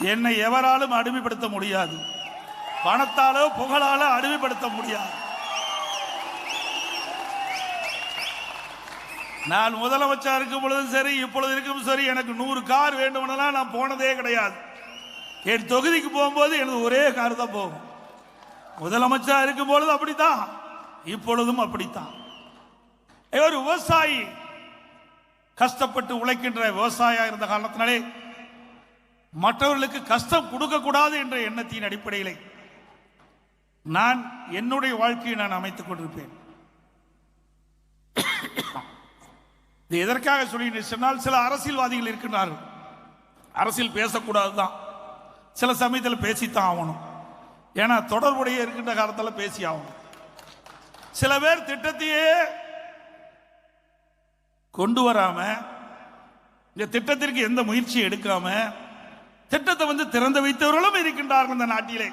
என்னை எவராலும் அடிமைப்படுத்த முடியாது. பணத்தாலோ புகழாலோ அடிமைப்படுத்த முடியாது. நான் முதலமைச்சர் இருக்கும் பொழுதும் சரி இப்பொழுது இருக்கும் சரி எனக்கு நூறு கார் வேண்டுமெனலாம் நான் போனதே கிடையாது. என் தொகுதிக்கு போகும்போது எனது ஒரே கார் தான் போகும். முதலமைச்சர் இருக்கும் பொழுது அப்படித்தான். இப்பொழுதும் அப்படித்தான். ஒரு விவசாயி கஷ்டப்பட்டு உழைக்கின்ற விவசாயியாக இருந்த காரணத்தினாலே மற்றவர்களுக்கு கஷ்டம் கொடுக்க கூடாது என்ற எண்ணத்தின் அடிப்படையிலே நான் என்னுடைய வாழ்க்கையை நான் அமைத்துக் கொண்டிருப்பேன். இது எதற்காக சொல்லி சொன்னால் சில அரசியல்வாதிகள் இருக்கின்றார்கள். அரசியல் பேசக்கூடாது தான் சில சமயத்தில் பேசித்தான் ஆகணும். ஏன்னா தொடர்புடைய இருக்கின்ற காலத்தில் பேசி ஆகணும். சில பேர் திட்டத்தையே கொண்டு வராம இந்த திட்டத்திற்கு எந்த முயற்சியும் எடுக்காம திட்டத்தை வந்து திறந்து வைத்தவர்களும் இருக்கின்றார்கள் இந்த நாட்டிலே.